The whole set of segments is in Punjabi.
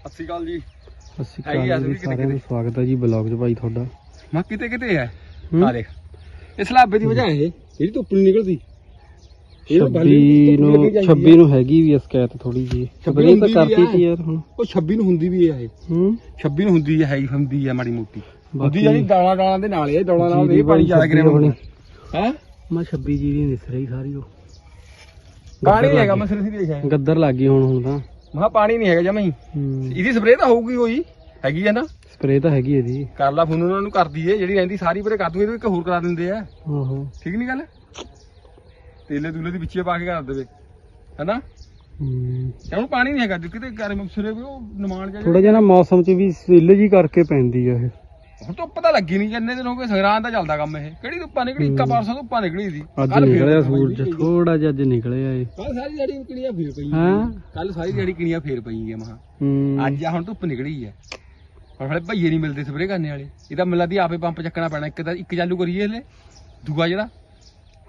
ਸਤਿ ਸ਼੍ਰੀ ਅਕਾਲ ਜੀ। ਸਤਿ ਸ਼੍ਰੀ ਹੈਗੀ ਆ ਅਕਾਲ ਜੀ ਕਿਤੇ ਸਾਰਿਆਂ ਨੂੰ ਕਿਤੇ। ਸਵਾਗਤ ਹੈ ਜੀ ਬਲੌਗ 'ਚ ਭਾਈ ਤੁਹਾਡਾ। ਮੈਂ ਕਿਤੇ ਕਿਤੇ ਹੈ? ਹੂੰ। ਆ ਦੇਖ। ਇਸ ਲਾਬੇ ਦੀ ਵਜ੍ਹਾ ਇਹ। ਜਿਹੜੀ ਧੁੱਪ ਨਹੀਂ ਨਿਕਲਦੀ। ਇਹ 26 ਨੂੰ 26 ਨੂੰ ਹੈਗੀ ਵੀ ਸਕੈਤ ਥੋੜੀ ਜੀ 26 26 ਤਾਂ ਹੁੰਦੀ ਵੀ ਕਰਤੀ ਆ। ਤੀ ਯਾਰ ਹੁਣ। ਉਹ 26 ਨੂੰ ਹੁੰਦੀ ਵੀ ਹੈ ਇਹ। ਹੂੰ? 26 ਨੂੰ ਹੁੰਦੀ ਹੈ ਹੀ ਹੁੰਦੀ ਹੈ ਮਾੜੀ ਮੋਟੀ। ਹੁੰਦੀ ਬਾਕੀ ਜਾਨੀ ਡਾਲਾਂ ਡਾਲਾਂ ਦੇ ਨਾਲ ਇਹ ਡਾਲਾਂ ਨਾਲ ਜੀਰੀ ਇਹ ਪਾਣੀ ਜ਼ਿਆਦਾ ਕਰਿਆ ਬਣੀ। ਹੈ? ਮੈਂ 26 ਜੀ ਦੀ ਨਿਸ ਰਹੀ ਸਾਰੀ ਉਹ। ਪਾਣੀ ਨਹੀਂ ਲੱਗ ਹੈਗਾ ਗਈ। ਮੈਂ ਸਿਰ ਸੀ ਦੇਖਿਆ ਗੱਦਰ ਲੱਗ ਗਈ ਹੁਣ ਹੁਣ ਤਾਂ। ਮਹਾ ਪਾਣੀ ਨਹੀਂ ਹੈਗਾ ਜਮਾਂ ਹੀ। ਹੂੰ। ਇਹਦੀ ਸਪਰੇਅ ਤਾਂ ਹੋਊਗੀ ਹੋਈ ਹੈਗੀ ਹੈ ਨਾ? ਸਪਰੇ ਤਾਂ ਹੈਗੀ ਇਹਦੀ ਕਰ ਲਾ ਫੋਨ ਉਹਨਾਂ ਨੂੰ ਕਰਦੀ ਏ। ਜਿਹੜੀ ਰਹਿੰਦੀ ਸਾਰੀ ਪਰੇ ਕਰ ਦੂਗੇ ਇਹਦੇ ਇੱਕ ਹੋਰ ਕਰਾ ਦਿੰਦੇ ਆ। ਠੀਕ ਨਹੀਂ ਗੱਲ? ਤੇਲੇ ਦੂਲੇ ਦੀ ਵਿੱਚੇ ਪਾ ਕੇ ਕਰ ਦੇਵੇ। ਹੈਨਾ? ਹੂੰ। ਤੇ ਹੁਣ ਪਾਣੀ ਨਹੀਂ ਹੈਗਾ। ਕਿਤੇ ਘਰ ਮਕਸਰੇ ਵੀ ਉਹ ਨਿਮਾਣ ਜਾ ਥੋੜਾ ਜਿਹਾ ਨਾ ਮੌਸਮ 'ਚ ਵੀ ਸਿੱਲ ਜੀ ਕਰਕੇ ਪੈਂਦੀ ਆ ਇਹ। ਹੁਣ ਧੁੱਪ ਤਾਂ ਲੱਗੀ ਨਹੀਂ ਜੰਨੇ ਦਿਨ ਹੋ ਗਏ ਸਗਰਾਂ ਦਾ ਚੱਲਦਾ ਕੰਮ ਇਹ। ਕਿਹੜੀ ਧੁੱਪਾਂ ਨਿਕਲੀ? ਇੱਕਾ ਪਰਸੋਂ ਧੁੱਪਾਂ ਨਿਕਲੀ ਸੀ। ਅੱਜ ਕੱਲ੍ਹ ਫੇਰ ਨਿਕਲਿਆ ਸੂਰਜ। ਥੋੜਾ ਜਿਹਾ ਅੱਜ ਨਿਕਲਿਆ ਏ। ਕੱਲ੍ਹ ਸਾਰੀ ਦਿਹਾੜੀ ਕਿਣੀਆਂ ਫੇਰ ਪਈਆਂ। ਹਾਂ? ਕੱਲ ਸਾਰੀ ਦਿਹਾੜੀ ਕਿਣੀਆਂ ਫੇਰ ਪਈਆਂ ਮਹਾ। ਹੂੰ। ਅੱਜ ਆ ਹੁਣ ਧੁੱਪ ਨਿਕਲੀ ਹੈ ਹੁਣ ਹਲੇ ਭਈਏ ਨਹੀਂ ਮਿਲਦੇ ਸਪਰੇ ਕਰਨੇ ਵਾਲੇ। ਇਹ ਤਾਂ ਮਿਲਦੀ ਆਪੇ ਪੰਪ ਚੱਕਣਾ ਪੈਣਾ। ਇੱਕ ਤਾਂ ਇੱਕ ਚਾਲੂ ਕਰੀਏ ਹਲੇ। ਦੂਆ ਜਿਹੜਾ।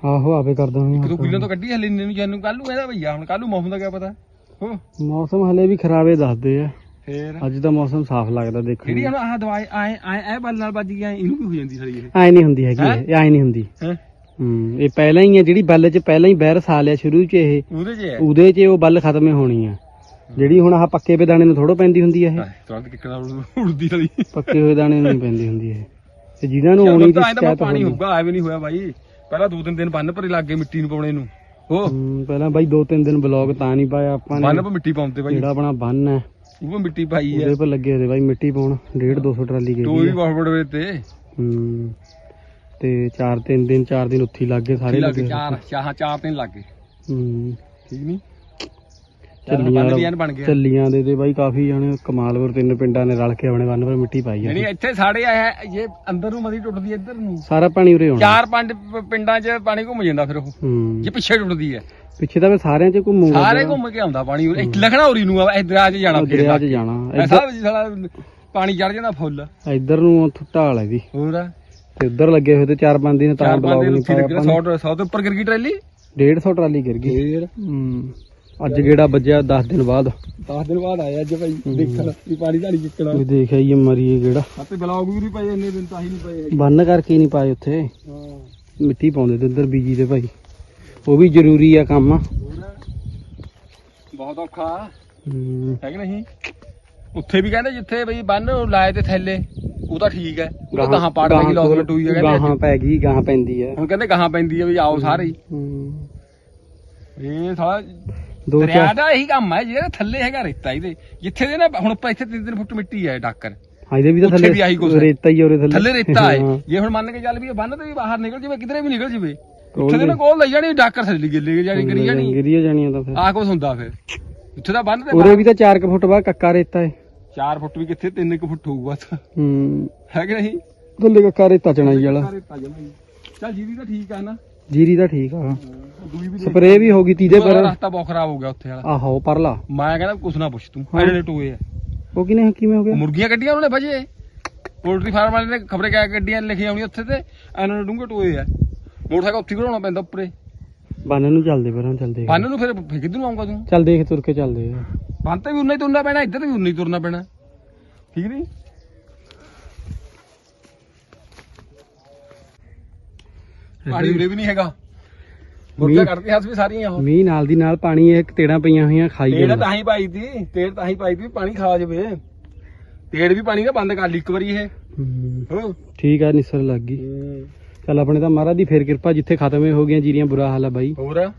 ਆਹੋ ਆਪੇ ਕਰ ਇੱਕ ਦੋ ਦਾਂਗੇ ਕਿਲੋ ਤੋਂ ਕੱਢੀ ਹਲੇ ਇੰਨੇ ਨੂੰ ਜਾਨੂੰ ਕੱਲ ਨੂੰ ਕਹਿੰਦਾ ਭਈਆ ਹੁਣ ਕੱਲ ਨੂੰ ਮੌਸਮ ਦਾ ਕੀ ਪਤਾ। ਹੋ। ਮੌਸਮ ਹਲੇ ਵੀ ਖਰਾਬੇ ਦੱਸਦੇ ਆ। ਫੇਰ? ਅੱਜ ਦਾ ਮੌਸਮ ਸਾਫ਼ ਲੱਗਦਾ ਦੇਖਣ ਜਿਹੜੀ ਨੂੰ। ਆਹ ਦਵਾਈ ਆਏ ਆਏ ਇਹ ਬਲ ਨਾਲ ਵੱਜ ਗਈ ਇਹਨੂੰ ਵੀ ਹੋ ਜਾਂਦੀ ਸਾਰੀ ਇਹ? ਐ ਨਹੀਂ ਹੁੰਦੀ ਹੈਗੀ ਹੈਂ? ਇਹ ਐ ਨਹੀਂ ਹੁੰਦੀ। ਹੈ? ਹੂੰ ਇਹ ਪਹਿਲਾਂ ਹੀ ਆ ਜਿਹੜੀ ਬੱਲ 'ਚ ਪਹਿਲਾਂ ਹੀ ਵਾਇਰਸ ਆ ਲਿਆ ਸ਼ੁਰੂ 'ਚ ਇਹ। ਉਹਦੇ 'ਚ ਹੈ? ਉਹਦੇ 'ਚ ਉਹ ਬੱਲ ਖਤਮ ਹੀ ਹੋਣੀ ਆ। ਜਿਹੜੀ ਹੁਣ ਆਹ ਪੱਕੇ ਪੇ ਦਾਣੇ ਨੂੰ ਥੋੜੋ ਪੈਂਦੀ ਹੁੰਦੀ ਆ ਇਹ। ਤੁਰੰਤ ਕਿੱਕਣਾ ਉੜਦੀ ਵਾਲੀ ਪੱਕੇ ਹੋਏ ਦਾਣੇ ਨੂੰ ਨਹੀਂ ਪੈਂਦੀ ਹੁੰਦੀ ਇਹ। ਤੇ ਜਿਨ੍ਹਾਂ ਨੂੰ ਆਉਣੀ ਦੀ ਤਾਂ ਸ਼ਿਕਾਇਤ ਪਾਣੀ ਹੋਣੀ। ਹੋਊਗਾ ਐਵੇਂ ਨਹੀਂ ਹੋਇਆ ਬਾਈ। ਪਹਿਲਾਂ ਦੋ ਤਿੰਨ ਦਿਨ ਬੰਨ ਭਰੇ ਲੱਗ ਗਏ ਮਿੱਟੀ ਨੂੰ ਪਾਉਣੇ ਨੂੰ। ਉਹ ਹੂੰ, ਪਹਿਲਾਂ ਬਾਈ ਦੋ ਤਿੰਨ ਦਿਨ ਬਲੌਗ ਤਾਂ ਨਹੀਂ ਪਾਇਆ ਆਪਾਂ ਬੰਨ ਨੇ ਪਾ ਮਿੱਟੀ ਪਾਉਂਦੇ ਬਾਈ। ਜਿਹੜਾ ਆਪਣਾ ਬੰਨ ਹੈ। ਉਹ ਵੀ ਮਿੱਟੀ ਪਾਈ ਹੈ ਉਹਦੇ ਪਰ ਲੱਗੇ ਹੋਏ ਬਾਈ ਮਿੱਟੀ ਪਾਉਣ। 1.5 200 ਟਰਾਲੀ ਗਈ ਵੀ ਬਹੁਤ ਬੜੇ ਤੇ। ਹੂੰ। ਤੇ 4 3 ਦਿਨ 4 ਦਿਨ ਉੱਥੇ ਹੀ ਲੱਗ ਗਏ ਸਾਰੇ ਲੱਗ ਚਾਰ ਚਾਹ ਚਾਰ ਤਿੰਨ ਲੱਗ ਗਏ। ਹੂੰ। ਠੀਕ ਨਹੀਂ ਚੱਲੀਆਂ ਵੀ ਚੱਲੀਆਂ ਦੇ ਤੇ ਬਾਈ ਕਾਫੀ ਜਾਣੇ ਕਮਾਲਪੁਰ ਤਿੰਨ ਪਿੰਡਾਂ ਨੇ ਰਲ ਕੇ ਆਪਣੇ ਬੰਨ ਪਰ ਮਿੱਟੀ ਪਾਈ ਆ। ਜਿਹੜੀ ਇੱਥੇ ਸਾਡੇ ਆਇਆ ਇਹ ਅੰਦਰ ਨੂੰ ਮਦੀ ਟੁੱਟਦੀ ਹੈ ਇੱਧਰ ਨੂੰ। ਸਾਰਾ ਪਾਣੀ ਉਰੇ ਆਉਣਾ। ਚਾਰ ਪੰਜ ਪਿੰਡਾਂ 'ਚ ਪਾਣੀ ਘੁੰਮ ਜਾਂਦਾ ਫਿਰ ਉਹ। ਹੂੰ। ਜੇ ਪਿੱਛੇ ਟੁੱਟਦੀ ਹੈ ਪਿੱਛੇ ਤਾਂ ਫਿਰ ਸਾਰਿਆਂ 'ਚ ਘੁੰਮੂਗਾ ਸਾਰੇ ਘੁੰਮ ਕੇ ਆਉਂਦਾ ਪਾਣੀ। ਇੱਕ ਲਖਣਾ ਉਰੀ ਨੂੰ ਆ ਇਹ ਦਰਿਆ 'ਚ ਜਾਣਾ ਫਿਰ ਦਰਿਆ 'ਚ ਜਾਣਾ। ਐਸਾ ਸਾਲਾ ਪਾਣੀ ਚੜ ਜਾਂਦਾ ਫੁੱਲ। ਇੱਧਰ- ਨੂੰ ਉੱਥੋਂ ਢਾਲ ਹੈ ਦੀ ਹੋਰ? ਤੇ ਉੱਧਰ ਲੱਗੇ ਹੋਏ ਤੇ ਚਾਰ ਪੰਜ ਦਿਨ ਤਾਂ ਚਾਰ ਬਲੌਗ ਦਿਨ ਨਹੀਂ ਉੱਥੇ ਪਾਇਆ ਨੇ। 100 100 ਤੋਂ ਉੱਪਰ ਗਿਰ ਗਈ ਟਰੈਲੀ? 150 ਟਰਾਲੀ ਗਿਰ ਗਈ। ਫੇਰ? ਹੂੰ। ਅੱਜ ਗੇੜਾ ਵੱਜਿਆ 10 ਦਿਨ ਬਾਅਦ। 10 ਦਿਨ ਬਾਅਦ ਆਇਆ ਅੱਜ ਭਾਈ ਦੇਖਣ ਵੀ ਪਾਣੀ ਧਾਣੀ ਕਿੱਕਣਾ ਵੀ ਦੇਖਿਆ ਹੀ ਮਰੀਏ ਗੇੜਾ। ਆਪੇ ਬਲੌਗ ਵੀ ਨਹੀਂ ਪਏ ਇੰਨੇ ਦਿਨ ਤਾਂ ਹੀ ਨਹੀਂ ਪਏ ਹੈਗੇ। ਬੰਨ ਕਰਕੇ ਹੀ ਨਹੀਂ ਪਾਏ ਉੱਥੇ। ਹਾਂ। ਮਿੱਟੀ ਪਾਉਂਦੇ ਤੇ ਉੱਧਰ ਬੀਜੀ ਦੇ ਭਾਈ। ਉਹ ਵੀ ਜ਼ਰੂਰੀ ਆ ਕੰਮ। ਹੋਰ ਬਹੁਤ ਔਖਾ। ਹੂੰ। ਹੈ ਕਿ ਨਹੀਂ? ਉੱਥੇ ਵੀ ਕਹਿੰਦੇ ਜਿੱਥੇ ਬਈ ਬੰਨ ਲਾਏ ਤੇ ਥੈਲੇ ਉਹ ਤਾਂ ਠੀਕ ਹੈ। ਉਹ ਤਾਂ ਗਾਹਾਂ ਪਾੜ ਪਈ ਲੋਕ ਲਟੂਈ ਹੈ ਗਾਹਾਂ ਕਹਿੰਦੇ ਪੈ ਗਈ ਗਾਹਾਂ ਪੈਂਦੀ ਆ। ਹੁਣ ਕਹਿੰਦੇ ਗਾਹਾਂ ਪੈਂਦੀ ਹੈ ਵੀ ਆਓ ਸਾਰੇ। ਹੀ। ਹੂੰ ਇਹ ਸਾਲਾ ਦੋ ਚਾਰ ਦਾ ਇਹੀ ਕੰਮ ਹੈ ਜਿਹੜਾ ਥੱਲੇ ਹੈਗਾ ਰੇਤਾ ਇਹਦੇ। ਜਿੱਥੇ ਦੇ ਨਾ ਹੁਣ ਆਪਾਂ ਇੱਥੇ 3 ਫੁੱਟ ਮਿੱਟੀ ਹੈ ਡਾਕਰ। ਹਾਂ, ਇਹਦੇ ਵੀ ਤਾਂ ਥੱਲੇ ਹੈ। ਰੇਤਾ ਹੀ ਉਰੇ ਥੱਲੇ। ਥੱਲੇ ਰੇਤਾ ਹੈ। ਹਾਂ। ਜੇ ਹੁਣ ਮੰਨ ਕੇ ਚੱਲ ਵੀ ਇਹ ਬੰਨ ਤੇ ਵੀ ਬਾਹਰ ਨਿਕਲ ਜਵੇ ਕਿਧਰੇ ਵੀ ਨਿਕਲ ਜਵੇ। ਉੱਥੇ ਨਾ ਕੋਲ ਲਈ ਜਾਣੀ ਡਾਕਰ ਥੱਲੇ ਗਿੱਲੀ ਜਾਣੀ ਕਰੀ ਜਾਣੀ। ਗਿਰੀਆਂ ਜਾਣੀਆਂ ਤਾਂ ਫਿਰ। ਆਹ ਕੁਛ ਹੁੰਦਾ ਫਿਰ। ਉੱਥੇ ਦਾ ਬੰਨ ਤੇ ਉਰੇ ਵੀ ਤਾਂ 4 ਫੁੱਟ ਬਾਅਦ ਕੱਕਾ ਰੇਤਾ ਹੈ 4 ਫੁੱਟ ਵੀ ਕਿੱਥੇ 3 ਫੁੱਟ ਹੋਊਗਾ ਬਸ ਹੂੰ। ਹੈ ਕਿ ਨਹੀਂ? ਥੱਲੇ ਕੱਕਾ ਰੇਤਾ ਚਣਾਈ ਵਾਲਾ। ਰੇਤਾ। ਚੱਲ ਜੀਵੀ ਤਾਂ ਠੀਕ ਆ ਨਾ। ਜੀਰੀ ਦਾ ਠੀਕ ਆ ਦੂਈ ਵੀ ਸਪਰੇ ਵੀ ਹੋ ਗਈ ਤੀਦੇ ਪਰ। ਰਸਤਾ ਬਹੁਤ ਖਰਾਬ ਹੋ ਗਿਆ ਉੱਥੇ ਵਾਲਾ। ਆਹੋ ਪਰਲਾ। ਮੈਂ ਕਹਿੰਦਾ ਕੁਛ ਨਾ ਪੁੱਛ ਤੂੰ। ਐਡੇ ਟੋਏ ਆ। ਉਹ ਕਿਨੇ ਕਿਵੇਂ ਹੋ ਗਿਆ? ਮੁਰਗੀਆਂ ਕੱਢੀਆਂ ਉਹਨਾਂ ਨੇ ਵਜੇ ਪੋਲਟਰੀ ਫਾਰਮ ਵਾਲੇ ਨੇ ਖਬਰੇ ਕਿਆ ਗੱਡੀਆਂ ਲਿਖੀ ਆਉਣੀ ਉੱਥੇ ਤੇ। ਇਹਨਾਂ ਨੇ ਡੂੰਘੇ ਟੋਏ ਆ। ਮੋਟਰਸਾਈਕਲ ਉੱਥੇ ਘੜਾਉਣਾ ਪੈਂਦਾ ਉੱਪਰੇ। ਬੰਨ ਨੂੰ ਚੱਲਦੇ ਪਰਾਂ ਚੱਲਦੇ ਬੰਨ ਨੂੰ ਫਿਰ ਫਿਰ ਕਿੱਧਰ ਨੂੰ ਆਉਂਗਾ ਤੂੰ? ਚੱਲ ਦੇਖ ਤੁਰ ਕੇ ਚੱਲਦੇ ਆ। ਬੰਨ ਤੇ ਵੀ ਉਨਾ ਹੀ ਤੁਰਨਾ ਪੈਣਾ ਇੱਧਰ ਵੀ ਉਨਾ ਹੀ ਤੁਰਨਾ ਪੈਣਾ। ਠੀਕ ਨਹੀਂ ਪਾਣੀ ਉਰੇ ਵੀ ਨਹੀਂ ਹੈਗਾ। ਮੁਰਗਾ ਕੱਢਦੇ ਹੱਥ ਵੀ ਸਾਰੀਆਂ ਉਹ। ਮੀਂਹ ਨਾਲ ਦੀ ਨਾਲ ਪਾਣੀ ਇਹ ਤੇੜਾਂ ਪਈਆਂ ਹੋਈਆਂ ਖਾਈ ਤੇੜ ਜਾਂਦਾ। ਤਾਂ ਹੀ ਪਾਈ ਤੀ ਤੇੜ ਤਾਂ ਹੀ ਪਾਈ ਤੀ ਵੀ ਪਾਣੀ ਖਾ ਜਾਵੇ। ਤੇੜ ਵੀ ਪਾਣੀ ਦਾ ਬੰਦ ਕਰ ਲਈ ਇੱਕ ਵਾਰੀ ਇਹ। ਹੂੰ, ਹੋ। ਠੀਕ ਆ ਨਿਸਰ ਲੱਗ ਗਈ। ਚੱਲ ਆਪਣੇ ਤਾਂ ਮਹਾਰਾਜ ਦੀ ਫੇਰ ਕਿਰਪਾ ਜਿੱਥੇ ਖਤਮ ਹੋ ਗਈਆਂ ਜੀਰੀਆਂ ਬੁਰਾ ਹਾਲ ਆ ਬਾਈ। ਹੋਰ?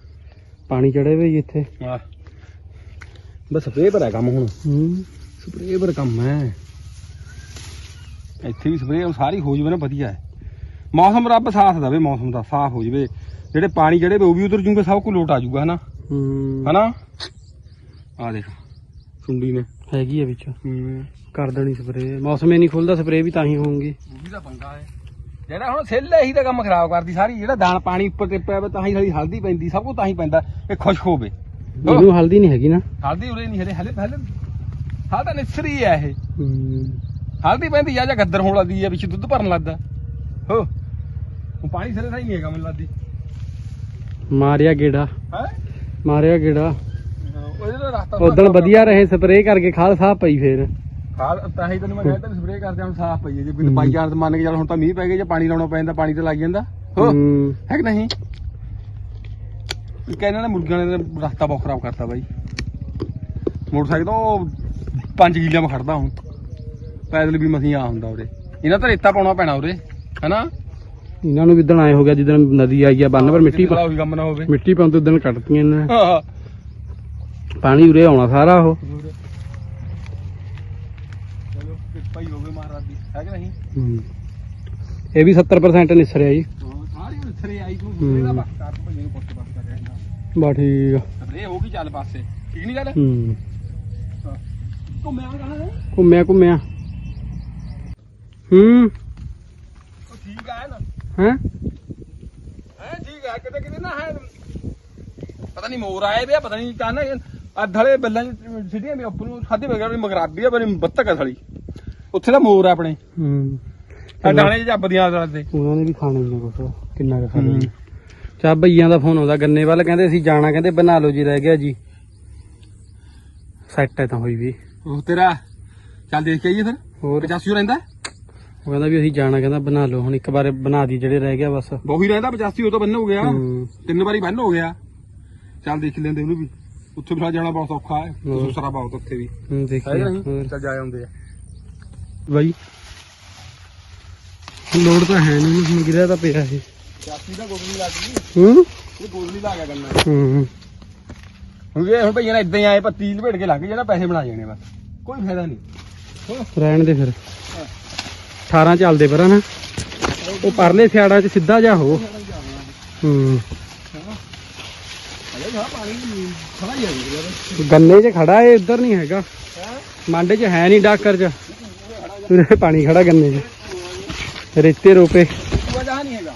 ਪਾਣੀ ਚੜੇ ਵੇ ਇੱਥੇ। ਵਾਹ ਬਸ ਸਪਰੇ ਪਰ ਹੈ ਕੰਮ ਹੁਣ। ਹੂੰ। ਸਪਰੇ ਪਰ ਕੰਮ ਹੈ। ਇੱਥੇ ਵੀ ਸਪਰੇ ਸਾਰੀ ਹੋ ਜਵੇ ਨਾ ਵਧੀਆ ਹੈ। ਮੌਸਮ ਰੱਬ ਸਾਥ ਦੇਵੇ ਮੌਸਮ ਦਾ ਸਾਫ਼ ਹੋ ਜਵੇ। ਜਿਹੜੇ ਪਾਣੀ ਜਿਹੜੇ ਵੇ ਉਹ ਵੀ ਉਧਰ ਜੂਗੇ ਸਭ ਕੁ ਲੋਟ ਆ ਜਾਊਗਾ ਹਨਾ? ਹੂੰ। ਹਨਾ? ਆ ਦੇਖ ਸੁੰਡੀ ਨੇ। ਹੈਗੀ ਆ ਵਿੱਚ। ਹੂੰ। ਕਰ ਦੇਣੀ ਸਪਰੇ ਮੌਸਮ ਹੀ ਨਹੀਂ ਖੁੱਲਦਾ ਸਪਰੇ ਵੀ ਤਾਂ ਹੀ ਹੋਊਗੀ। ਉਹ ਵੀ ਤਾਂ ਪੰਗਾ ਹੈ। ਜਿਹੜਾ ਹੁਣ ਸੇਲ ਇਹੀ ਤਾਂ ਕੰਮ ਖਰਾਬ ਕਰਦੀ ਸਾਰੀ। ਜਿਹੜਾ ਦਾਣ ਪਾਣੀ ਉੱਪਰ ਤੇ ਪਿਆ ਵਾ ਤਾਂ ਹੀ ਸਾਡੀ ਹਲਦੀ ਪੈਂਦੀ ਸਭ ਕੁਝ ਤਾਂ ਹੀ ਪੈਂਦਾ ਇਹ ਖੁਸ਼ਕ ਹੋਵੇ ਇਹਨੂੰ ਹਲਦੀ ਨਹੀਂ ਹੈਗੀ ਨਾ। ਹਲਦੀ ਉਰੇ ਨਹੀਂ ਹਲੇ ਹਲੇ ਹਲੇ ਹਾਂ ਤਾਂ ਨਿਸਰੀ ਹੈ ਇਹ। ਹਲਦੀ ਪੈਂਦੀ ਆ ਜਾਂ ਗੱਦਰ ਹੋਣ ਲੱਗਦੀ ਆ ਵਿੱਚ ਦੁੱਧ ਭਰਨ ਲੱਗਦਾ। ਹੋ ਪਾਣੀ ਸਿਰੇ ਨਹੀਂ ਹੈਗਾ ਮੈਨੂੰ ਲੱਗਦੀ। ਮਾਰਿਆ ਗੇੜਾ। ਹੈ? ਮਾਰਿਆ ਗੇੜਾ। ਉਹਦੇ ਦਾ ਰਸਤਾ ਉਦੋਂ ਵਧੀਆ ਰਹੇ ਸਪਰੇਅ ਕਰਕੇ ਖਾਲ ਸਾਹ ਪਈ ਫੇਰ। ਤਾਂ ਹੀ ਤੈਨੂੰ ਮੈਂ ਕਹਿੰਦਾ ਸਪਰੇਅ ਕਰਦੇ ਹੁਣ ਸਾਫ਼ ਪਈ ਹੈ ਜੇ ਹੂੰ। ਬਿਨ ਪਾਈ ਜਾਣ ਤੇ ਮੰਨ ਕੇ ਚੱਲ ਹੁਣ ਤਾਂ ਮੀਂਹ ਪੈ ਗਿਆ ਜੇ ਪਾਣੀ ਲਾਉਣਾ ਪੈਂਦਾ ਪਾਣੀ ਤੇ ਲੱਗ ਜਾਂਦਾ। ਹੋ ਹੂੰ। ਹੈ ਕਿ ਨਹੀਂ? ਕਹਿੰਦੇ ਨੇ ਮੁਰਗੀਆਂ ਨੇ ਤਾਂ ਰਸਤਾ ਬਹੁਤ ਖਰਾਬ ਕਰਤਾ ਬਾਈ। ਮੋਟਰਸਾਈਕਲ ਤਾਂ ਉਹ 5 ਕਿੱਲਿਆਂ 'ਚ ਖੜਦਾ ਹੁਣ। ਪੈਦਲ ਵੀ ਮਸੀਂ ਆ ਹੁੰਦਾ ਉਰੇ। ਇਹਨਾਂ ਤਾਂ ਰੇਤਾ ਪਾਉਣਾ ਪੈਣਾ ਉਰੇ ਹੈਨਾ? ਇਹਨਾਂ ਨੂੰ ਵੀ ਦਿਨ ਆਏ ਹੋ ਗਿਆ ਜਿੱਦਣ ਨਦੀ ਆਈ ਆ ਬੰਨ ਪਰ ਮਿੱਟੀ ਪਾ- ਉਹੀ ਕੰਮ ਨਾ ਹੋਵੇ। ਮਿੱਟੀ ਪਾਉਣ ਤੋਂ ਦਿਨ ਕੱਟਤੀਆਂ ਇਹਨਾਂ ਨੇ। ਹਾਂ ਪਾਣੀ ਉਰੇ ਆਉਣਾ ਸਾਰਾ ਉਹ ਚਲੋ ਕਿਰਪਾ ਹੀ ਹੋਵੇ ਮਹਾਰਾਜ ਦੀ ਹੈ ਕਿ ਨਹੀਂ? ਹੂੰ। ਇਹ ਵੀ 70% ਨਿਸਰਿਆ ਜੀ। ਸਾਰੀ ਉਥਰੇ ਆਈ ਤੂੰ। ਹੂੰ। ਇਹਦਾ ਬਸ ਕਰ ਤੂੰ ਭਈਏ ਨੂੰ ਪੁੱਛ ਬਸ ਕਰ ਰਿਹਾ ਬਾ ਠੀਕ ਆ। ਸਪਰੇ ਹੋ ਗਈ ਚੱਲ ਪਾਸੇ। ਠੀਕ ਨਹੀਂ ਗੱਲ? ਹੂੰ। ਘੁੰਮਿਆ ਹੈ ਘੁੰਮਿਆ ਘੁੰਮਿਆ। ਹੂੰ। ਉਹ ਠੀਕ ਆ ਨਾ? ਹੈ? ਹੈ ਠੀਕ ਆ ਕਿਤੇ ਕਿਤੇ ਨਾ ਹੈ। ਪਤਾ ਨਹੀਂ ਮੋਰ ਆਏ ਵੇ ਆ, ਪਤਾ ਨਹੀਂ ਕਾਹਨਾ ਆ ਧਲੇ ਬੱਲਾਂ ਚ ਸਿੱਧੀਆਂ ਵੀ ਉੱਪਰ ਨੂੰ ਖਾਦੇ ਮਗਰਾਬੀ ਆ ਪਰ ਬੱਤਕ ਆ ਥਲੀ। ਉੱਥੇ ਦਾ ਮੋਰ ਆ ਆਪਣੇ। ਹੂੰ। ਆ ਡਾਣੇ ਚ ਜੱਬਦੀਆਂ ਆ ਦੇ ਉਹਨਾਂ ਨੇ ਵੀ ਖਾਣੇ ਨੇ ਕੁਛ ਕਿੰਨਾ ਕੁ ਖਾਣੇ ਨੇ। ਚਾ ਭਈਆਂ ਦਾ ਫੋਨ ਆਉਂਦਾ ਗੰਨੇ ਵੱਲ। ਕਹਿੰਦੇ ਅਸੀਂ ਜਾਣਾ ਕਹਿੰਦੇ ਬਣਾ ਲਓ ਜੀ ਰਹਿ ਗਿਆ ਜੀ। ਸੈੱਟ ਹੈ ਤਾਂ ਹੋਈ ਵੀ। ਉਹ ਤੇਰਾ ਚੱਲ ਦੇਖ ਕੇ ਆਈਏ ਫਿਰ। ਹੋਰ? 85 ਰਹਿੰਦਾ? ਉਹ ਕਹਿੰਦਾ ਵੀ ਅਸੀਂ ਜਾਣਾ ਕਹਿੰਦਾ ਬਣਾ ਲਓ। ਹੁਣ ਇੱਕ ਵਾਰ ਬਣਾ ਦੀ ਜਿਹੜੇ ਰਹਿ ਗਿਆ ਬਸ। ਬਹੁ ਹੀ ਰਹਿੰਦਾ 85 ਉਹ ਤਾਂ ਬੰਨ ਹੋ ਗਿਆ। ਹੂੰ। ਤਿੰਨ ਵਾਰੀ ਬੰਨ ਹੋ ਗਿਆ। ਚੱਲ ਦੇਖ ਲੈਂਦੇ ਉਹਨੂੰ ਵੀ। ਉੱਥੇ ਵੀ ਜਾਣਾ ਬਹੁਤ ਔਖਾ ਹੈ। ਹੋਰ। ਦੂਸਰਾ ਬਹੁਤ ਉੱਥੇ ਵੀ। ਹੈ ਹੋਰ? ਚੱਲ ਜਾ ਆਉਂਦੇ ਆ। ਬਾਈ। ਲੋੜ ਤਾਂ ਹੈ ਨਹੀਂ ਹੁਣ ਗਿਰਿਆ ਤਾਂ ਪਿਆ ਇਹ 85 ਦਾ ਗੋਲ ਲੱਗ ਗਈ। ਹੂੰ? ਇਹ ਗੋਲ ਲਾ ਗਿਆ ਕਰਨਾ। ਹੂੰ ਹੁਣ ਇਹ ਹੁਣ ਭਈਆ ਨੇ ਇਦਾਂ ਹੀ ਆਏ ਪੱਤੀ ਲਪੇਟ ਕੇ ਲੱਗ ਜਾਣਾ ਪੈਸੇ ਬਣਾ ਜਾਣੇ ਬਸ। ਕੋਈ ਫਾਇਦਾ ਨਹੀਂ। ਰਹਿਣ ਦੇ ਫਿਰ। 18 ਚੱਲਦੇ ਪਰ ਨਾ। ਉਹ ਪਰਲੇ ਸਿਆੜਾਂ 'ਚ ਸਿੱਧਾ ਜਾ ਹੋ। ਹੂੰ। ਗੰਨੇ 'ਚ ਖੜਾ ਏ ਇੱਧਰ ਨਹੀਂ ਹੈਗਾ। ਮਾਂਡੇ 'ਚ ਹੈ ਨਹੀਂ ਡਾਕਰ 'ਚ। ਉਰੇ ਪਾਣੀ ਖੜਾ ਗੰਨੇ 'ਚ ਰੇਤੇ ਰੋਪੇ। ਤੂੰ ਜਹਾਂ ਨਹੀਂ ਹੈਗਾ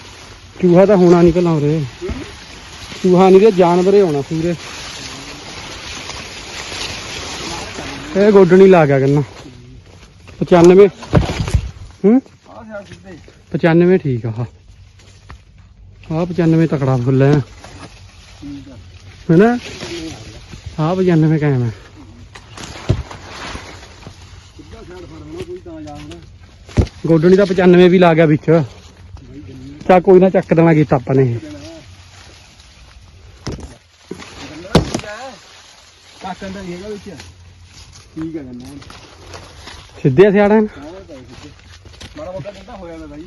ਚੂਹਾ ਤਾਂ ਹੋਣਾ ਨਹੀਂ ਭਲਾ ਉਰੇ। ਚੂਹਾ ਨਹੀਂ ਤੇ ਜਾਨਵਰ ਹੋਣਾ ਪੂਰੇ। ਇਹ ਗੋਡਣੀ ਲਾ ਗਿਆ ਗੰਨਾ 95 ਹੂੰ? ਆਹ ਸਿਆੜ ਸਿੱਧੇ 95 ਠੀਕ ਆ ਆਹ। 95 ਤਕੜਾ ਫੁੱਲ ਹੈ। ਆ। ਹੈਨਾ? ਆਹ 95 ਕਾਇਮ ਹੈ ਸਿੱਧਾ ਸਿਆੜ ਫੜਨਾ ਕੋਈ ਤਾਂ ਜਾ ਹੁਣ ਗੋਡਣੀ ਦਾ 95 ਵੀ ਲਾ ਗਿਆ ਵਿੱਚ। ਚਾ ਕੋਈ ਨਾ ਚੱਕ ਦੇਣਾ ਕੀਤਾ ਆਪਾਂ ਨੇ। ਇਹ। ਕਾਕਨ ਦਾ ਹੈਗਾ ਵਿੱਚ ਠੀਕ ਹੈ ਗੰਨਾ ਸਿੱਧੇ ਸਿਆੜਾਂ ਮਾੜਾ ਮੋਟਾ ਕਹਿੰਦਾ ਹੋ ਜਾਂਦਾ ਬਾਈ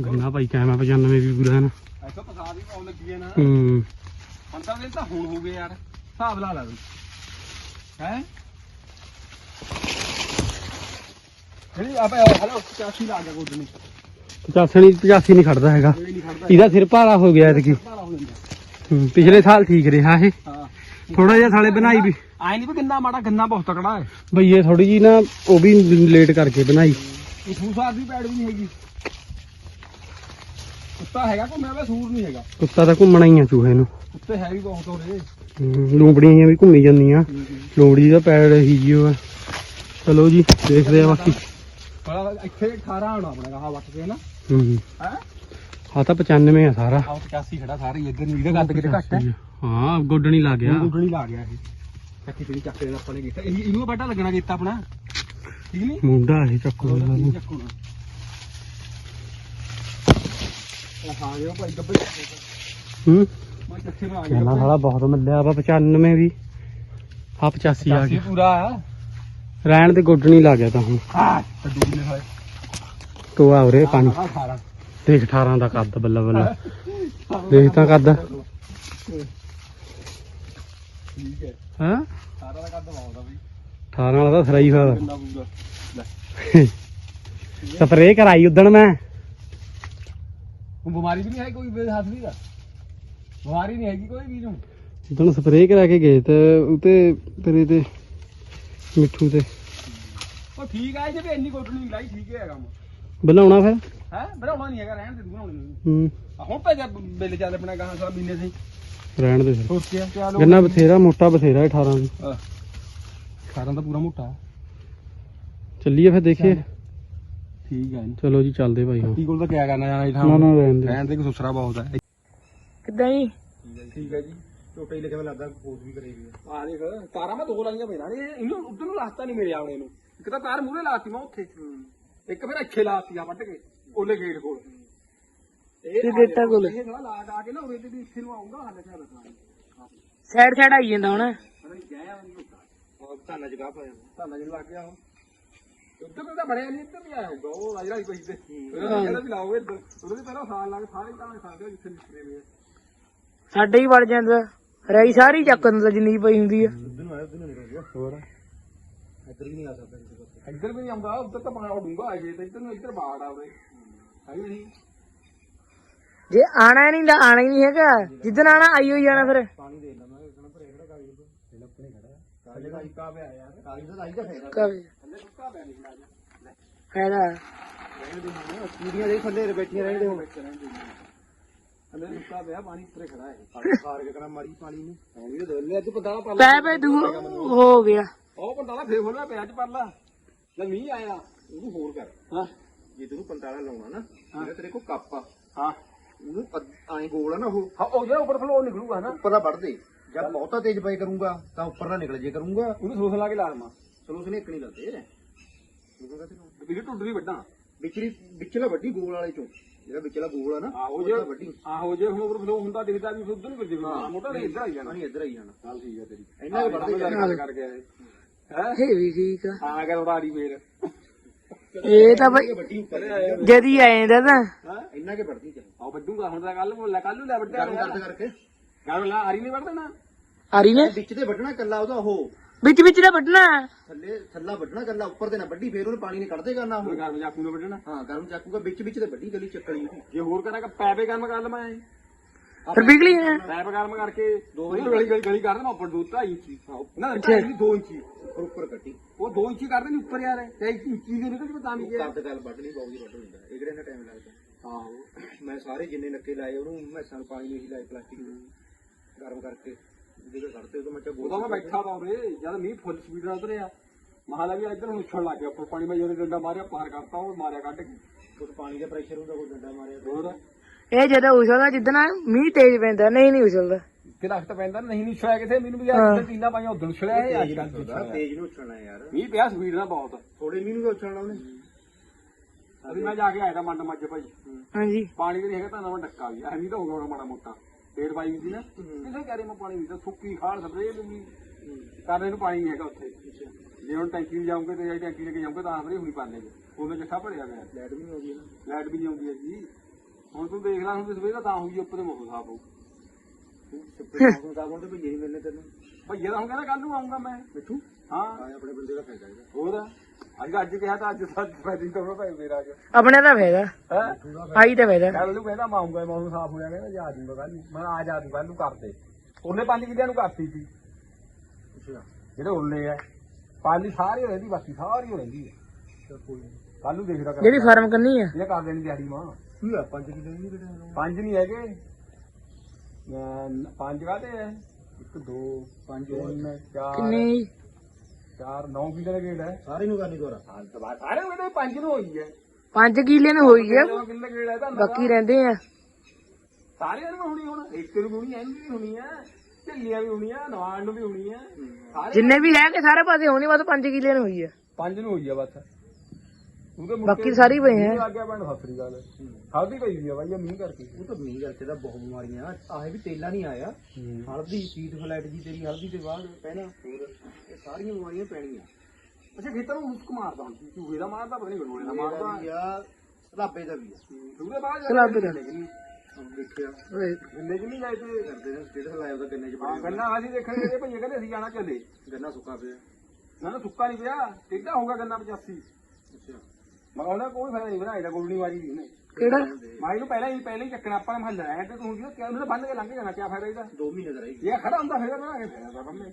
ਗੰਨਾ ਭਾਈ ਕਾਇਮ ਹੈ 95 ਵੀ ਪੂਰਾ ਹੈ ਨਾ। ਐਸਾ ਪਸਾਦ ਵੀ ਪਾਉਣ ਲੱਗੀ ਹੈ। ਨਾ ਹੂੰ ਪੰਤਾਂ ਦਿਨ ਤਾਂ ਹੁਣ ਹੋ ਗਏ ਯਾਰ। ਹਿਸਾਬ ਲਾ ਲੈ ਬਈ ਹੈ? ਜਿਹੜੀ ਆਪਾਂ ਹਲੋ 85 ਲਾ ਗਿਆ ਕੋਡ ਨਹੀਂ 85 ਨਹੀਂ 85 ਨਹੀਂ ਖੜਦਾ ਹੈਗਾ। ਕੋਈ ਨਹੀਂ ਖੜਦਾ। ਇਹਦਾ ਸਿਰ ਭਾਰਾ ਹੋ ਗਿਆ ਐਤਕੀ। ਭਾਰਾ ਹੋ ਜਾਂਦਾ। ਹੂੰ, ਪਿਛਲੇ ਸਾਲ ਠੀਕ ਰਿਹਾ ਇਹ। ਹਾਂ। ਥੋੜਾ ਜਿਹਾ ਸਾਲੇ ਬਣਾਈ ਵੀ। ਆਏ ਨਹੀਂ ਵੀ ਗੰਨਾ ਮਾੜਾ ਗੰਨਾ ਬਹੁਤ ਤਕੜਾ ਹੈ। ਬਈ ਇਹ ਥੋੜੀ ਜੀ ਨਾ ਉਹ ਵੀ ਲੇਟ ਕਰਕੇ ਬਣਾਈ। ਇਹ ਸੂਸਾਰ ਦੀ ਪੈੜ ਵੀ ਨਹੀਂ ਹੈਗੀ। ਕੁੱਤਾ ਹੈਗਾ ਘੁੰਮਿਆ ਵਾ ਸੂਰ ਨਹੀਂ ਹੈਗਾ। ਕੁੱਤਾ ਤਾਂ ਘੁੰਮਣਾ ਹੀ ਆ ਚੂਹੇ ਨੂੰ। ਕੁੱਤੇ ਹੈ ਵੀ ਬਹੁਤ ਹੋ ਰਹੇ ਹੂੰ, ਲੂੰਬੜੀਆਂ ਜਿਹੀਆਂ ਵੀ ਘੁੰਮੀ ਜਾਂਦੀਆਂ। ਲੋੜੀ ਦਾ ਪੈੜ ਹੀ ਜਿਓ ਆ ਚਲੋ ਜੀ ਦੇਖਦੇ ਆ ਬਾਕੀ। ਪਰ ਇੱਥੇ 18 ਹੋਣਾ ਆਪਣਾ ਕਹਾ ਵੱਟ ਕੇ ਨਾ। ਹੂੰ ਹੈ। ਆ ਤਾਂ 95 ਆ ਸਾਰਾ। ਆਹ 85 ਖੜਾ ਸਾਰੇ ਇੱਧਰ ਨਹੀਂ ਇਹਦਾ ਕੱਦ ਕਿਤੇ ਘੱਟ ਹੈ। ਹਾਂ ਗੋਡਣੀ ਲੱਗ ਗਿਆ। ਗੁੱਡਣੀ ਲਾ ਗਿਆ ਇਹ। ਚੱਕੀ ਤੇ ਚੱਕ ਲੈਣਾ ਆਪਾਂ ਨੇ ਕੀਤਾ। ਇਹ ਇਹਨੂੰ ਵੱਡਾ ਲੱਗਣਾ ਕੀਤਾ ਆਪਣਾ। ਠੀਕ ਨਹੀਂ? ਮੁੰਡਾ ਇਹ ਚੱਕੂ ਵਾਲਾ ਨੂੰ। ਚੱਕੂਣਾ ਇਹ ਆ ਗਿਆ ਭਾਈ ਗੱਬੇ ਹੂੰ? ਮੈਂ ਚੱਕੇ ਨੂੰ ਆ ਸਾਲਾ ਬਹੁਤ ਮਿਲਿਆ ਵਾ 95 ਵੀ। ਆ 85 ਆ ਗਿਆ। ਪੂਰਾ ਆ। ਰਹਿਣ ਤੇ ਗੋਡਣੀ ਲੱਗ ਗਿਆ ਤਾਂ ਹੁਣ। ਹਾਂ ਡੂਬ ਟੋਆ ਉਰੇ ਪਾਣੀ। ਦੇਖ 18 ਦਾ ਕੱਦ ਬੱਲਾ ਬੱਲਾ। ਦੇਖ ਤਾਂ ਕੱਦ। ਠੀਕ ਹੈ। ਹਾਂ? ਸਾਰਾ ਦਾ ਕੱਦ ਲਾਉਂਦਾ ਬਈ। 18 ਵਾਲਾ ਤਾਂ ਸਰਾਈ ਹੋਇਆ। ਕਿੰਨਾ ਪੂਰਾ ਲੈ। ਸਪਰੇਅ ਕਰਾਈ ਉਦਣ ਮੈਂ। ਬਿਮਾਰੀ ਵੀ ਨਹੀਂ ਹੈ ਕੋਈ ਹੱਥ ਨਹੀਂ ਦਾ ਬਿਮਾਰੀ ਨਹੀਂ ਹੈਗੀ ਕੋਈ ਵੀ ਨੂੰ। ਉਦਣ ਸਪਰੇਅ ਕਰਾ ਕੇ ਗਏ ਤੇ ਉਤੇ ਤੇਰੇ ਤੇ ਮਿੱਠੂ ਤੇ ਉਹ ਠੀਕ ਆ ਜੇ ਵੀ ਇੰਨੀ ਕੋਟ ਨਹੀਂ ਲਾਈ ਠੀਕ ਹੈ ਕੰਮ ਬਣਾਉਣਾ ਫਿਰ? ਹੈ? ਬਣਾਉਣਾ ਨਹੀਂ ਹੈਗਾ ਰਹਿਣ ਦੇ ਤੂੰ ਬਣਾਉਣੀ ਨਹੀਂ। ਹੂੰ। ਆ ਹੁਣ ਪੈ ਜਾ ਬਿੱਲ ਚੱਲ ਆਪਣਾ ਗਾਹਾਂ ਸਾਰਾ ਮਹੀਨੇ ਸੇ ਰਹਿਣ ਦੇ ਫਿਰ। ਹੋਰ ਕੀ ਚਲੋ ਗੰਨਾ ਬਥੇਰਾ ਮੋਟਾ ਬਥੇਰਾ 18 ਦੀ। ਸਾਰਾਂ ਦਾ ਪੂਰਾ ਮੋਟਾ। ਚੱਲੀਏ ਫਿਰ ਦੇਖੀਏ। ਠੀਕ ਹੈ ਚਲੋ ਜੀ ਚੱਲਦੇ ਭਾਈ ਹਾਂ ਕੀ ਕੋਲ ਤਾਂ ਕਿਆ ਕਰਨਾ ਜਾਣਾ ਨਾ ਨਾ ਰਹਿਣ ਦੇ। ਰਹਿਣ ਦੇ ਕੋ ਸੁਸਰਾ ਬਹੁਤ ਹੈ ਕਿੱਦਾਂ ਜੀ? ਠੀਕ ਹੈ ਜੀ। ਟੋਟੇ ਹੀ ਲਿਖਿਆ ਹੋਇਆ ਲੱਗਦਾ ਪੋਜ਼ ਵੀ ਕਰੇ ਵੀ ਆ ਦੇਖ ਤਾਰਾਂ ਮੈਂ ਦੋ ਲਾਈਆਂ ਪਈਆਂ ਨੇ ਇਹਨੂੰ ਉਧਰ ਨੂੰ ਲਾਸਤਾ ਨਹੀਂ ਮੇਰੇ ਆਉਣੇ ਨੂੰ ਇੱਕ ਤਾਂ ਤਾਰ ਮੂਰੇ ਲਾਤੀ ਮੈਂ ਉੱਥੇ। ਇੱਕ ਫਿਰ ਅੱਛੇ ਲਾਤੀ ਆ ਵੱਟ ਕੇ ਉਹਲੇ ਗੇਟ ਕੋਲ। ਇਹ ਤੇ ਗੇਟਾਂ ਕੋਲ? ਇਹ ਥੋੜਾ ਲਾ ਡਾ ਕੇ ਨਾ ਉਰੇ ਤੇ ਵੀ ਇੱਥੇ ਨੂੰ ਆਉਂਗਾ ਹਾਲੇ ਚਾਹ ਬਸਣਾ ਸਾਈਡ ਸਾਈਡ ਆਈ ਜਾਂਦਾ ਹੁਣ। ਪਤਾ ਨਹੀਂ ਗਿਆ ਨਹੀਂ ਹੁੰਦਾ ਉਹ ਧਾਨਾ ਜਗਾ ਪਾਇਆ ਧਾਨਾ ਜਿਹੜਾ ਲੱਗ ਗਿਆ ਹੁਣ। ਉੱਧਰ ਤਾਂ ਬਣਿਆ ਨਹੀਂ ਇੱਧਰ ਵੀ ਆਇਆ ਹੋਊਗਾ ਉਹ ਰਾਜਰਾ ਹੀ। ਪਈ ਤੇ ਉਹਦਾ ਕਹਿੰਦਾ ਵੀ ਲਾਓਗੇ ਇੱਧਰ। ਉਹਦੇ ਵੀ ਪਹਿਲਾਂ ਸਾਲ ਲੱਗ ਸਾਰੇ ਤਾਂ ਸਾਡੇ ਜਿੱਥੇ ਨਿਕਲੇ ਹੋਏ ਆ। ਸਾਡੇ ਹੀ ਵੜ ਜਾਂਦਾ। ਰਹੀ ਸਾਰੀ ਚੱਕ ਦਿੰਦਾ ਜਿੰਨੀ ਪਈ ਹੁੰਦੀ ਆ। ਉਧਰ ਨੂੰ ਆਇਆ ਉਧਰ ਨੂੰ ਨਿਕਲ ਗਿਆ ਹੋਰ? ਇੱਧਰ ਵੀ ਨਹੀਂ ਆ ਸਕਦਾ ਕਿਸੇ ਪਾਸੇ ਇੱਧਰ ਵੀ ਨਹੀਂ ਆਉਂਦਾ ਉੱਧਰ ਤਾਂ ਪਾਣਾ ਡੂੰਗਾ ਆ ਜੇ ਤੇ ਇੱਧਰ ਨੂੰ ਇੱਧਰ ਬਾੜ ਆ ਉਹਦੇ ਸਹੀ ਨਹੀਂ? ਜੇ ਆਣਾ ਨਹੀਂ ਤਾਂ ਆਣਾ ਹੀ ਨਹੀਂ ਹੈਗਾ। ਜਿੱਦਣ ਆਣਾ ਆਈ ਹੋਈ ਜਾਣਾ ਫਿਰ। ਪਾਣੀ ਦੇ ਲਵਾਂ ਇਹ ਪਰ ਇਹਦਾ ਕਾਗਜ਼ ਤੋਂ ਲੱਪਣੇ ਖੜਾ। ਕਾਗਜ਼ ਦਾ ਸੁੱਕਾ ਪਿਆ ਯਾਰ। ਕਾਗਜ਼ ਦਾ ਤਾਂ ਫੇਰ ਕਵੇ ਥੱਲੇ ਸੁੱਕਾ ਪਿਆ ਜਾ ਫਾਇਦਾ। ਕੁੜੀਆਂ ਦੇ ਥੱਲੇ ਬੈਠੀਆਂ ਰਹਿੰਦੇ ਹੁਣ ਥੱਲੇ ਸੁੱਕਾ ਪਿਆ ਪਾਣੀ ਉੱਪਰੇ ਖੜਾ ਹੈ ਪਾਣੀ ਖਾਰ ਕੇ ਕਰਾਂ ਮਾਰੀ ਪਾਣੀ ਨੂੰ। ਪਾਣੀ ਦੇ ਦੋਲੇ ਅੱਜ ਪਤਾ ਪਾ ਪੈ ਪੈ ਦੂ ਹੋ ਗਿਆ। ਉਹ ਪੰਡਾਲਾ ਫੇਰ ਖੋਲਣਾ ਪਿਆ ਅੱਜ ਪਰਲਾ। ਜਦ ਮੀਂਹ ਆਇਆ ਉਹਨੂੰ ਹੋਰ ਕਰ। ਹਾਂ। ਜੇ ਤੈਨੂੰ 45 ਲਾਉਣਾ ਨਾ ਜਿਹੜਾ ਤੇਰੇ ਕੋਲ ਕੱਪ ਆ। ਹਾਂ। ਉਹਨੂੰ ਐਂ ਗੋਲ ਆ ਨਾ ਉਹ। ਹਾਂ ਉਹ ਜਿਹੜਾ ਉੱਪਰ ਫਲੋ ਨਿਕਲੂਗਾ ਨਾ। ਉੱਪਰ ਦਾ ਵੱਢ ਦੇ। ਜਦ ਬਹੁਤਾ ਤੇਜ਼ ਪਏ ਕਰੂੰਗਾ ਤਾਂ ਉੱਪਰ ਨਾ ਨਿਕਲ ਜੇ ਕਰੂੰਗਾ। ਉਹਨੂੰ ਸੋਸ ਲਾ ਕੇ ਲਾ ਦਮਾ ਚਲੋ ਉਸਨੇ ਇੱਕ ਨਹੀਂ ਲੱਗਦੇ ਵੀਡੀਓ ਟੁੱਟ ਵੀ ਵੱਡਾ ਵਿਚਲੀ ਵਿਚਲਾ ਵੱਡੀ ਗੋਲ ਵਾਲੇ ਚੋਂ। ਜਿਹੜਾ ਵਿਚਲਾ ਗੋਲ ਆ ਨਾ ਆਹੋ ਜੇ ਵੱਡੀ। ਆਹੋ ਜੇ ਹੁਣ ਉੱਪਰ ਫਲੋ ਹੁੰਦਾ ਦਿਖਦਾ ਵੀ ਫਿਰ ਉਧਰ ਨੂੰ ਕਰ ਦੇਗਾ ਮੋਟਾ ਨਹੀਂ ਇੱਧਰ ਆਈ ਜਾਣਾ। ਨਹੀਂ ਇੱਧਰ ਆਈ ਜਾਣਾ। ਚੱਲ ਠੀਕ ਹੈ ਤੇਰੀ। ਇੰਨਾ ਕੁ ਵੱਢਦੇ ਗੱਲ ਗੱਲ ਕਰ ਗਿਆ ਹੈ? ਇਹ ਵੀ ਠੀਕ ਆ। ਆ ਗਿਆ ਉਡਾਰੀ ਫੇਰ। ਇਹ ਤਾਂ ਬਈ ਵੱਡੀ ਉੱਪਰ ਜਦੀ ਆਏ ਦਾ ਤਾਂ। ਹਾਂ? ਇੰਨਾ ਕੇ ਵੱਢਦੀ ਚੱਲ। ਆਹ ਵੱਡੂਗਾ ਹੁਣ ਤਾਂ ਕੱਲ ਬੋਲਿਆ ਕੱਲ ਨੂੰ ਲੈ ਵੱਡਿਆ ਗਰਮ ਕਰਦ ਕਰਕੇ। ਗੱਲ ਲਾ ਆਰੀ ਨਹੀਂ ਵੱਢ ਦੇਣਾ? ਆਰੀ ਨੇ? ਵਿੱਚ ਤੇ ਵੱਢਣਾ ਕੱਲਾ ਉਹਦਾ ਉਹ। ਵਿੱਚ ਵਿੱਚ ਦਾ ਵੱਢਣਾ। ਥੱਲੇ ਥੱਲਾ ਵੱਢਣਾ ਕੱਲਾ ਉੱਪਰ ਤੇ ਨਾ ਵੱਡੀ ਫੇਰ ਉਹਨੇ ਪਾਣੀ ਨੇ ਕੱਢਦੇ ਕਰਨਾ ਉਹ। ਘਰ ਜਾਕੂ ਨੂੰ ਵੱਢਣਾ। ਹਾਂ ਗਰਮ ਚਾਕੂਗਾ ਵਿੱਚ ਵਿੱਚ ਤੇ ਵੱਡੀ ਗਲੀ ਚੱਕਣੀ ਉਹਦੀ। ਜੇ ਹੋਰ ਕਰਾਂਗਾ ਪੈਪੇ ਕੰਮ ਕਰ ਲਵਾਂ ਐ ਫਿਰ ਬਿਗਲੀ ਹੈ। ਪੈਪ ਗਰਮ ਕਰਕੇ ਦੋ ਗਲੀ ਗਲੀ ਗਲੀ ਕਰ ਦੇਣਾ ਉੱਪਰ ਦੋ ਢਾਈ ਇੰਚੀ। ਨਾ ਢਾਈ ਨਹੀਂ, ਦੋ ਇੰਚੀ। ਉੱਪਰ ਉੱਪਰ ਕੱਟੀ ਉਹ ਦੋ ਇੰਚੀ ਕਰ ਦੇਣੀ ਉੱਪਰ ਯਾਰ। ਤੇ ਇੱਕ ਇੰਚੀ ਦੇ ਨਿਕਲ ਤਾਂ ਵੀ ਗਿਆ ਗੱਲ ਵੱਢ ਲਈ ਬਹੁਤ ਹੀ ਵੱਢ ਹੁੰਦਾ। ਇਹ ਕਿਹੜੇ ਨਾਲ ਟਾਈਮ ਲੱਗਦਾ। ਆਹੋ। ਮੈਂ ਸਾਰੇ ਜਿੰਨੇ ਨੱਕੇ ਲਾਏ ਉਹਨੂੰ ਮੈਸਾਂ ਨੂੰ ਪਾਣੀ ਨਹੀਂ ਲਾਏ ਪਲਾਸਟਿਕ ਨੂੰ। ਗਰਮ ਕਰਕੇ। ਜਿਹਦੇ ਕੱਢਦੇ ਉਹ ਮੈਂ ਚਾ ਉਦੋਂ ਮੈਂ ਬੈਠਾ ਤਾ ਉਰੇ ਜਦ ਮੀਂਹ ਫੁੱਲ ਸਪੀਡ ਨਾਲ ਉਤਰਿਆ ਮਹਾਲਾ ਵੀ ਇੱਧਰ ਨੂੰ ਉੱਛਣ ਲੱਗ ਗਿਆ ਉੱਪਰ ਪਾਣੀ ਮੈਂ ਜਦੋਂ ਡੰਡਾ ਮਾਰਿਆ ਪਾਰ ਕਰਤਾ ਉਹ ਮਾਰਿਆ ਕੱਢ ਕੇ। ਉਸ ਪਾਣੀ ਦਾ ਪ੍ਰੈਸ਼ਰ ਹੁੰਦਾ ਕੋਈ ਡੰਡਾ ਮਾਰਿਆ ਹੋਰ? ਇਹ ਜਦੋਂ ਉਛਲਦਾ ਜਿੱਦਣ ਮੀਂਹ ਤੇਜ਼ ਪੈਂਦਾ ਨਹੀਂ ਨਹੀਂ ਉਛਲਦਾ। ਕਿ ਦਖਤ ਪੈਂਦਾ ਨਹੀਂ ਨਹੀਂ ਛੜਿਆ ਕਿਥੇ ਮੈਨੂੰ ਵੀ ਯਾਰ ਟੀਨਾ ਪਾਈਆਂ ਉਦੋਂ ਛੜਿਆ ਇਹ। ਅੱਜ ਕੱਲ ਤੇਜ਼ ਨੂੰ ਉੱਛਣਾ ਯਾਰ। ਮੀਂਹ ਪਿਆ ਸਪੀਡ ਨਾਲ ਬਹੁਤ। ਥੋੜੇ ਮੀਂਹ ਨੂੰ ਉੱਛਣਾ ਉਹਨੇ। ਅਸੀਂ ਮੈਂ ਜਾ ਕੇ ਆਇਆ ਤਾਂ ਮੰਡ ਮੱਝ ਭਾਈ। ਹਾਂਜੀ। ਪਾਣੀ ਵੀ ਨਹੀਂ ਹੈਗਾ ਤਾਂ ਨਵਾਂ ਡੱਕਾ ਵੀ। ਐਵੇਂ ਤਾਂ ਹੋ ਗਿਆ ਮਾੜਾ ਮੋਟਾ। ਡੇਢ ਪਾਈ ਸੀ ਨਾ। ਕਿਸੇ ਕਰੇ ਮੈਂ ਪਾਣੀ ਨਹੀਂ ਤਾਂ ਸੁੱਕੀ ਖਾਲ ਸਪਰੇ ਵੀ ਕਰਨੇ ਨੂੰ ਪਾਣੀ ਨਹੀਂ ਹੈਗਾ ਉੱਥੇ। ਜੇ ਹੁਣ ਟੈਂਕੀ ਵੀ ਜਾਉਂਗੇ ਤੇ ਜਿਹੜੀ ਟੈਂਕੀ ਲੈ ਕੇ ਜਾਉਂਗੇ ਤਾਂ ਆਖਰੀ ਹੁਣੀ ਪਾਣੇ। ਉਹਨੇ ਜੱਠਾ ਭਰਿਆ ਗਿਆ ਲੈਟ ਵੀ ਨਹੀਂ ਆਉਂਦੀ ਨਾ। ਲਾਈਟ ਵੀ ਨਹੀਂ ਆਉਂਦੀ ਹੈ ਜੀ ਹੁਣ ਤੂੰ ਦੇਖ ਲੈ ਹੁਣ ਸਵੇਰ ਤਾਂ ਹੋਈ ਉੱਪਰ ਦੇ ਮੌਸਮ ਸਾਫ਼ ਹੋਊ। ਤੇ ਭਈਏ ਨਹੀਂ ਮਿਲਨੇ ਤੈਨੂੰ। ਭਈਆ ਤਾਂ ਹੁਣ ਕਹਿੰਦਾ ਕੱਲ ਨੂੰ ਆਉਂਗਾ ਮੈਂ। ਮਿੱਠੂ? ਹਾਂ। ਆਪਣੇ ਬੰਦੇ ਦਾ ਫਾਇਦਾ ਇਹਦਾ ਹੋਰ? ਅੱਜ ਅੱਜ ਕਿਹਾ ਤਾਂ ਅੱਜ ਸੱਚ ਪੈਦੀ ਤੋਂ ਭਾਈ ਮੇਰਾ ਆ ਆਪਣੇ ਦਾ ਫਾਇਦਾ। ਹੈ? ਆਈ ਤਾਂ ਫਾਇਦਾ। ਕੱਲ ਨੂੰ ਕਹਿੰਦਾ ਮੈਂ ਆਉਂਗਾ ਮੌਸਮ ਸਾਫ਼ ਹੋ ਜਾਣਾ ਜਾ ਦੂੰਗਾ ਕੱਲ ਨੂੰ ਮੈਂ ਆ ਜਾ ਦੂੰ ਕੱਲ ਨੂੰ ਕਰਦੇ ਉਹਨੇ ਪੰਜ ਕਿੱਲਿਆਂ ਨੂੰ ਕਰਤੀ ਸੀ। ਜਿਹੜੇ ਉਰਲੇ ਆ। ਪਾਲੀ ਸਾਰੀ ਰਹਿੰਦੀ ਬਾਕੀ ਸਾਰੀ ਰਹਿੰਦੀ ਹੈ ਕੱਲ ਨੂੰ। ਦੇਖਦਾ ਕਰ। ਜਿਹੜੀ ਫਾਰਮ ਕਰਨੀ ਆ। ਇਹ ਕਰ ਦੇਣੀ ਦਿਹਾੜੀ ਮਾਂ। ਕੀ ਆ 5 ਕਿਲੋ ਨਹੀਂ ਕਿਹੜਾ ਪੰਜ ਨਹੀਂ ਹੈਗੇ। ਪੰਜ ਕਾਹਦੇ ਹੈ ਇੱਕ ਦੋ ਪੰਜ ਤਿੰਨ ਚਾਰ। ਕਿੰਨੀ ਚਾਰ ਨੌ ਕਿੱਲੇ ਦਾ ਗੇੜ ਹੈ। ਸਾਰੇ ਨੂੰ ਕਰਨੀ ਕੋਰਾ ਸਾਰੇ ਉਹਦੇ ਪੰਜ ਨੂੰ ਹੋਈ ਹੈ। 5 ਕਿੱਲੇ ਨੂੰ ਹੋਈ ਆ ਨੌ ਕਿੱਲੇ ਗੇੜ ਹੈ ਤਾਂ ਬਾਕੀ ਰਹਿੰਦੇ ਆ। ਸਾਰਿਆਂ ਨੂੰ ਹੋਣੀ ਹੁਣ। ਇੱਕ ਨੂੰ ਵੀ ਹੋਣੀ ਐਨ ਵੀ ਹੋਣੀ ਆ ਝੱਲੀਆਂ ਵੀ ਹੋਣੀਆਂ ਨਵਾਨ ਨੂੰ ਵੀ ਹੋਣੀ ਆ। ਸਾਰੇ ਜਿੰਨੇ ਵੀ ਹੈਗੇ ਸਾਰੇ ਪਾਸੇ ਹੋਣੀ ਬਸ 5 ਕਿੱਲੇ ਨੂੰ ਹੋਈ ਆ ਪੰਜ ਨੂੰ ਹੋਈ ਆ ਬਸ। ਬਾਕੀ ਸਾਰੇ ਹੀ। ਪਏ ਆ ਲੱਗ ਗਿਆ ਭੈਣ ਸਤਰੀ ਗੱਲ ਖਾਦੀ ਪਈ ਵੀ ਆ ਬਾਈ ਇਹ ਮੀਂਹ ਕਰਕੇ। ਉਹ ਤਾਂ ਮੀਂਹ ਕਰਕੇ ਤਾਂ ਬਹੁਤ ਬਿਮਾਰੀਆਂ ਆਹੇ ਵੀ ਤੇਲਾ ਨਹੀਂ ਆਇਆ। ਹਲਦੀ ਸੀਟ ਫਲੈਟ ਜੀ ਤੇਰੀ ਹਲਦੀ ਤੇ ਬਾਅਦ ਪਹਿਲਾਂ ਹੋਰ ਇਹ ਸਾਰੀਆਂ ਬਿਮਾਰੀਆਂ ਪੈਣੀਆਂ। ਅੱਛਾ ਖੇਤਾਂ ਨੂੰ ਮੁਸਕ ਮਾਰਦਾ ਹੁਣ। ਚੂਹੇ ਦਾ ਮਾਰਦਾ ਪਤਾ ਨਹੀਂ ਗੜੋਲੇ ਦਾ ਮੇਰਾ ਮਾਰਦਾ। ਆ। ਸਲਾਬੇ ਦਾ ਵੀ ਆ। ਉਹਦੇ ਬਾਅਦ ਸਲਾਬੇ ਦਾ। ਹੁਣ ਦੇਖਿਆ। ਓਏ, ਜਿੰਨੇ ਕਿ ਨਹੀਂ ਗਏ ਤੇ ਕਰਦੇ ਨੇ? ਸਟੇਟਸ ਲਾਇਆ ਉਹਦਾ ਕਿੰਨੇ ਚ ਹਾਂ ਗੰਨਾ ਅਸੀਂ ਦੇਖਣ ਗਏ ਭਈਏ ਕਹਿੰਦੇ ਅਸੀਂ ਜਾਣਾ ਚੱਲੇ। ਗੰਨਾ ਸੁੱਕਾ ਪਿਆ। ਨਾ ਨਾ ਸੁੱਕਾ ਨਹੀਂ ਪਿਆ। ਟੇਢਾ ਹੋਊਗਾ ਗੰਨਾ 85 ਅੱਛਾ। ਮੈਂ ਕਹਿੰਦਾ ਕੋਈ ਫਾਇਦਾ ਨਹੀਂ ਬਣਾਈ ਦਾ ਗੋਲਣੀ ਮਾਰੀ ਦੀ ਉਹਨੇ ਕਿਹੜਾ? ਮਾਈ ਨੂੰ ਪਹਿਲਾਂ ਹੀ ਪਹਿਲਾਂ ਹੀ ਚੱਕਣਾ ਆਪਾਂ ਨੇ ਮਹੱਲਾ ਆਇਆ ਤੇ ਤੂੰ ਕਿਹਾ? ਉਹਨੇ ਬੰਨ ਕੇ ਲੰਘ ਜਾਣਾ ਕੀ ਫਾਇਦਾ ਇਹਦਾ? 2 ਮਹੀਨੇ ਦਾ ਰਹੀ ਇਹ ਖੜਾ ਹੁੰਦਾ ਫਾਇਦਾ ਬਣਾ ਕੇ ਫਾਇਦਾ ਤਾਂ ਬੰਨੇ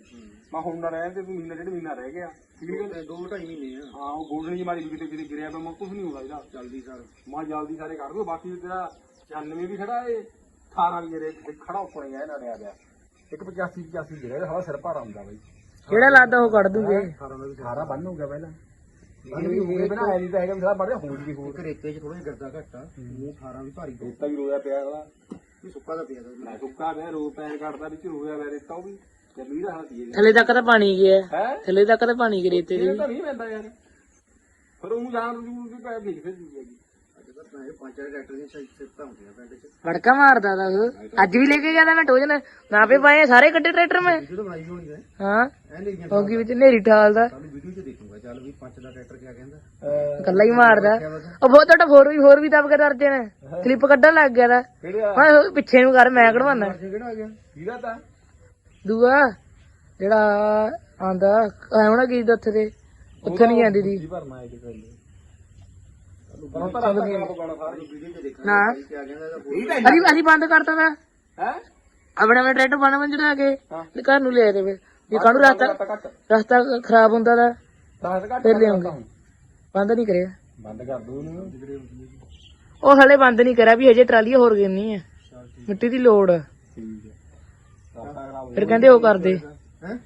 ਮੈਂ ਹੁਣ ਨਾ ਰਹਿ ਤੇ ਤੂੰ ਮਹੀਨਾ ਡੇਢ ਮਹੀਨਾ ਰਹਿ ਗਿਆ। ਠੀਕ ਹੈ। 2 2.5 ਮਹੀਨੇ ਆ। ਹਾਂ ਉਹ ਗੋਲਣੀ ਮਾਰੀ ਵੀ ਕਿਤੇ ਕਿਤੇ ਗਿਰਿਆ ਤਾਂ ਮੈਂ ਕੁਝ ਨਹੀਂ ਹੁੰਦਾ ਇਹਦਾ। ਜਲਦੀ ਸਰ। ਮੈਂ ਜਲਦੀ ਸਾਰੇ ਕਰ ਦੂੰ ਬਾਕੀ ਤੇਰਾ 96 ਵੀ ਖੜਾ ਏ 18 ਵੀ ਜਿਹੜੇ ਤੇ ਖੜਾ ਉੱਪਰ ਹੀ ਆ ਇਹਨਾਂ ਨੇ ਆ ਗਿਆ। ਇੱਕ 85 85 ਜਿਹੜਾ ਹਵਾ ਸਿਰ ਭਾਰਾ ਹੁੰਦਾ ਬਾਈ। ਜਿਹੜਾ ਲੱਗਦਾ ਉਹ ਕੱਢ ਦੂਗੇ? 18 ਦਾ ਵੀ ਸਾਰਾ ਬੰਨ ਹੋ ਗਿਆ ਪਹਿਲਾਂ। ਬੰਨ ਵੀ ਹੋਏ ਬਣਾਇਆ ਨਹੀਂ ਤਾਂ ਹੈਗਾ ਵੀ ਸਾਰਾ ਬੜੇ ਹੋਰ ਵੀ ਹੋਰ। ਇੱਕ ਰੇਤੇ 'ਚ ਥੋੜਾ ਜਿਹਾ ਗਰਦਾ ਘੱਟ ਮੂੰਹ 18 ਵੀ ਭਾਰੀ ਰੇਤਾ ਵੀ ਰੋਇਆ ਪਿਆ ਉਹਦਾ ਵੀ ਸੁੱਕਾ ਦਾ ਪਿਆ ਦਾ ਮੈਂ ਸੁੱਕਾ ਪਿਆ ਰੋ ਪੈਰ ਕੱਟਦਾ ਵਿੱਚ ਰੋਇਆ ਵੈ ਰੇਤਾ ਉਹ ਵੀ ਜਮੀ ਰਹਾ ਸੀ ਥੱਲੇ ਤੱਕ ਤਾਂ ਪਾਣੀ ਗਿਆ। ਥੱਲੇ ਤੱਕ ਤਾਂ ਪਾਣੀ ਗਿਆ ਰੇਤੇ ਇਹ ਦੀ। ਤਾਂ ਨਹੀਂ ਪੈਂਦਾ ਯਾਰ। ਉਹ ਜਾਣ ਵੀ ਪੈ ਫਿਰ ਜੂਗਾ ਵੜਕਾ ਮਾਰਦਾ ਤਾ ਉਹ। ਅੱਜ ਵੀ ਲੈ ਕੇ ਗਿਆ ਤਾ ਮੈਂ ਟੋਜਨ ਨਾ ਪੇ ਪਾਏ ਸਾਰੇ ਕੱਢੇ ਟਰੈਕਟਰ ਮੈਂ। ਹੈ। ਹੋਗੀ ਵਿੱਚ ਨੇਰੀ ਠਾਲਦਾ ਚੱਲ ਵੀ ਪੰਜ ਦਾ ਟਰੈਕਟਰ ਕਿਆ ਕਹਿੰਦਾ? ਇਕੱਲਾ ਹੀ ਮਾਰਦਾ। ਉਹ ਬਹੁਤ ਤੁਹਾਡਾ ਹੋਰ ਵੀ ਹੋਰ ਵੀ ਦਬ ਕੇ ਦਰਜੇ ਨੇ ਕਲਿੱਪ ਕੱਢਣ ਲੱਗ ਗਿਆ ਦਾ। ਕਿਹਾ ਪਿੱਛੇ ਨੂੰ ਕਰ ਮੈਂ ਕਢਵਾਨਾ ਅੱਜ ਕਿਹੜਾ ਆ ਗਿਆ? ਕਿਹਦਾ ਤਾਂ। ਦੂਆ ਜਿਹੜਾ ਆਂਦਾ ਆਉਣਾ ਕੀ ਦਾ ਉੱਥੇ ਦੇ ਉੱਥੇ ਨਹੀਂ ਆਂਦੀ ਦੀ। ਭਰਨਾ ਹੈ ਕਿਤੇ ਪਰ ਤਾਂ ਦਾ ਸਾਰਾ ਵੀਡੀਓ ਨਾ। ਅਸੀਂ ਅਸੀਂ ਬੰਦ ਕਰਤਾ ਤਾ ਹੈ? ਆਪਣੇ ਆਪਣੇ ਟਰੈਕਟਰ ਬਣ ਬਣ ਕੇ। ਤੇ ਘਰ ਨੂੰ ਲੈ ਦੇਵੇ ਜੇ ਕਾਹਨੂੰ ਰਸਤਾ ਰਸਤਾ ਖਰਾਬ ਹੁੰਦਾ ਦਾ। ਦਸ ਘੱਟ ਫਿਰ ਲਿਆਉਂਗੇ। ਬੰਦ ਨਹੀਂ ਕਰਿਆ। ਬੰਦ ਕਰ ਦੋ ਉਹਨੂੰ। ਉਹ ਹਲੇ ਬੰਦ ਨਹੀਂ ਕਰਿਆ ਵੀ ਹਜੇ ਟਰਾਲੀ ਹੋਰ ਗਿਰਨੀ ਹੈ ਮਿੱਟੀ ਦੀ ਲੋੜ। ਆ। ਠੀਕ ਹੈ ਫਿਰ ਕਹਿੰਦੇ ਉਹ ਕਰਦੇ ਹੈ?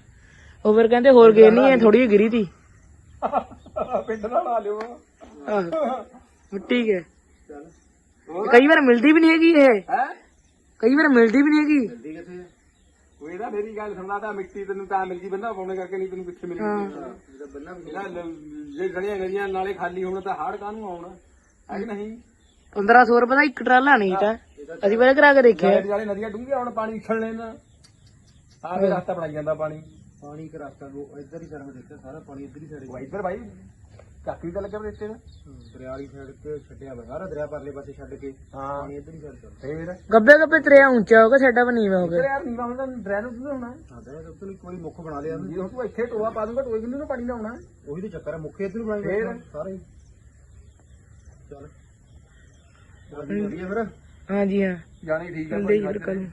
ਉਹ ਫਿਰ ਕਹਿੰਦੇ ਹੋਰ ਗਿਰਨੀ ਹੈ ਥੋੜੀ ਜਿਹੀ ਗਿਰੀ ਤੀ। ਹੋ ਪਿੰਡ ਨਾਲ ਲਾ ਲਿਓ। ਮਿੱਟੀ ਕੇ। ਕਈ ਵਾਰ ਮਿਲਦੀ ਵੀ ਨਹੀਂ ਹੈਗੀ ਇਹ। ਕਈ ਵਾਰ ਮਿਲਦੀ ਵੀ ਨਹੀਂ ਹੈਗੀ। ਕਿੱਥੇ ਉਹ ਇਹਦਾ ਮੇਰੀ ਗੱਲ ਸੁਣਦਾ ਤਾਂ ਮਿੱਟੀ ਤੈਨੂੰ ਤਾਂ ਮਿਲ ਗਈ ਬੰਦਾ ਪਾਉਣੇ ਕਰਕੇ ਨਹੀਂ ਤੈਨੂੰ ਕਿੱਥੇ ਮਿਲਣੀ ਇਹਦਾ ਬੰਨਾ ਵੀ ਇਹਦਾ ਲ- ਜੇ ਗਲੀਆਂ ਗਲੀਆਂ ਨਾਲੇ ਖਾਲੀ ਹੋਣ ਤਾਂ ਹਾੜ ਕਾਹਨੂੰ ਆਉਣਾ? ਹੈ ਕਿ ਨਹੀਂ? 1500 ਰੁਪਏ ਦਾ ਇੱਕ ਟਰਾਲਾ ਨਹੀਂ ਤਾਂ। ਅਸੀਂ ਪਹਿਲਾਂ ਕਰਾ ਕੇ ਦੇਖਿਆ। ਜਾਲੇ ਜਾਲੇ ਨਦੀਆਂ ਡੂੰਘੀਆਂ ਹੁਣ ਪਾਣੀ ਛੱਲਣੇ ਨਾ ਆਵੇ ਰਸਤਾ ਬਣਾਈ ਜਾਂਦਾ ਪਾਣੀ। ਪਾਣੀ ਇੱਕ ਰਸਤਾ ਉਹ ਇੱਧਰ ਹੀ ਸਾਰਾ ਦੇਖਿਆ ਸਾਰਾ ਪਾਣੀ ਇੱਧਰ ਹੀ ਸਾਡੇ ਉਹ ਇੱਧਰ ਭਾਈ ਚੱਕਰੀ ਤਾਂ ਲੱਗਿਆ ਵੇ ਇੱਥੇ ਦਰਿਆ ਵਾਲੀ ਸਾਈਡ ਤੇ ਛੱਡਿਆ ਵਾ ਸਾਰਾ ਦਰਿਆ ਪਰਲੇ ਪਾਸੇ ਛੱਡ ਕੇ। ਹਾਂ। ਪਾਣੀ ਇੱਧਰ ਹੀ ਚੱਲਦਾ ਫੇਰ? ਗੱਬੇ ਗੱਬੇ ਤਰਿਆ ਉੱਚਾ ਹੋਗਾ ਸਾਡਾ ਵੀ ਨੀਵਾਂ ਹੋ ਇੱਧਰ ਗਿਆ ਯਾਰ ਨੀਵਾ ਹੁੰਦਾ ਡਰੈਨ ਉੱਤੇ ਹੋਣਾ? ਹਾਂ ਦਰਿਆ ਤੋਂ ਇੱਕ ਵਾਰੀ ਮੁੱਖ ਬਣਾ ਲਿਆ। ਜੇ ਹੁਣ ਤੂੰ ਇੱਥੇ ਟੋਆ ਪਾ ਦੂੰਗਾ ਟੋਏ ਕਿੰਨੇ ਨੂੰ ਪਾਣੀ ਨਾ ਆਉਣਾ ਉਹੀ ਤੇ ਚੱਕਰ ਹੈ ਮੁੱਖ ਇੱਧਰ ਬਣਾਈ ਫੇਰ? ਸਾਰਾ। ਚੱਲ। ਵਧੀਆ ਫਿਰ। ਹਾਂਜੀ ਹਾਂ। ਜਾਣੀ ਠੀਕ ਜੀ ਨੂੰ। ਹੈ